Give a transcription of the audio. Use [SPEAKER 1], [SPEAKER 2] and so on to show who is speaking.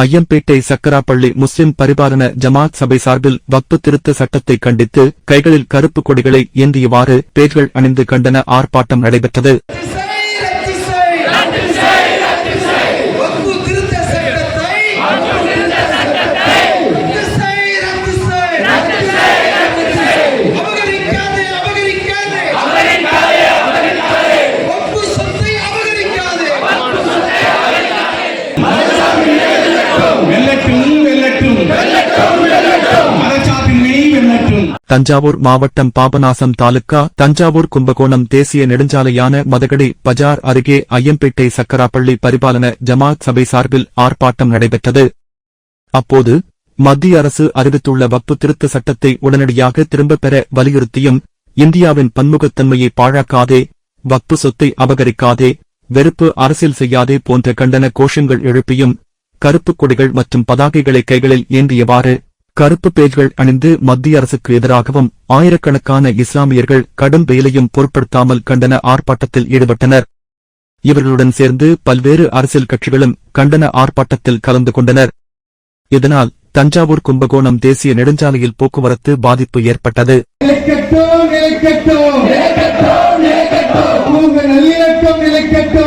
[SPEAKER 1] ஐயம்பேட்டை சக்கராப்பள்ளி முஸ்லிம் பரிபாலன ஜமாத் சபை சார்பில் வக்பு திருத்த சட்டத்தை கண்டித்து கைகளில் கருப்பு கொடிகளை ஏந்தியவாறு பேர்கள் அணிந்து கண்டன ஆர்ப்பாட்டம் நடைபெற்றது. தஞ்சாவூர் மாவட்டம் பாபநாசம் தாலுக்கா தஞ்சாவூர் கும்பகோணம் தேசிய நெடுஞ்சாலையான மதகடி பஜார் அருகே ஐயம்பேட்டை சக்கராப்பள்ளி பரிபாலன ஜமாத் சபை சார்பில் ஆர்ப்பாட்டம் நடைபெற்றது. அப்போது மத்திய அரசு அறிவித்துள்ள வக்பு திருத்த சட்டத்தை உடனடியாக திரும்பப் பெற வலியுறுத்தியும் இந்தியாவின் பன்முகத்தன்மையை பாழாக்காதே வக்பு சொத்தை அபகரிக்காதே வெறுப்பு அரசியல் செய்யாதே போன்ற கண்டன கோஷங்கள் எழுப்பியும் கருப்புக் கொடிகள் மற்றும் பதாகைகளை கைகளில் ஏந்தியவாறு கருப்பு பேஜ்கள் அணிந்து மத்திய அரசுக்கு எதிராகவும் ஆயிரக்கணக்கான இஸ்லாமியர்கள் கடும் வெயிலையும் பொருட்படுத்தாமல் கண்டன ஆர்ப்பாட்டத்தில் ஈடுபட்டனர். இவர்களுடன் சேர்ந்து பல்வேறு அரசியல் கட்சிகளும் கண்டன ஆர்ப்பாட்டத்தில் கலந்து கொண்டனர். இதனால் தஞ்சாவூர் கும்பகோணம் தேசிய நெடுஞ்சாலையில் போக்குவரத்து பாதிப்பு ஏற்பட்டது.
[SPEAKER 2] நிலைக்கட்டும் நிலைக்கட்டும். நிலைக்கட்டும் நிலைக்கட்டும்.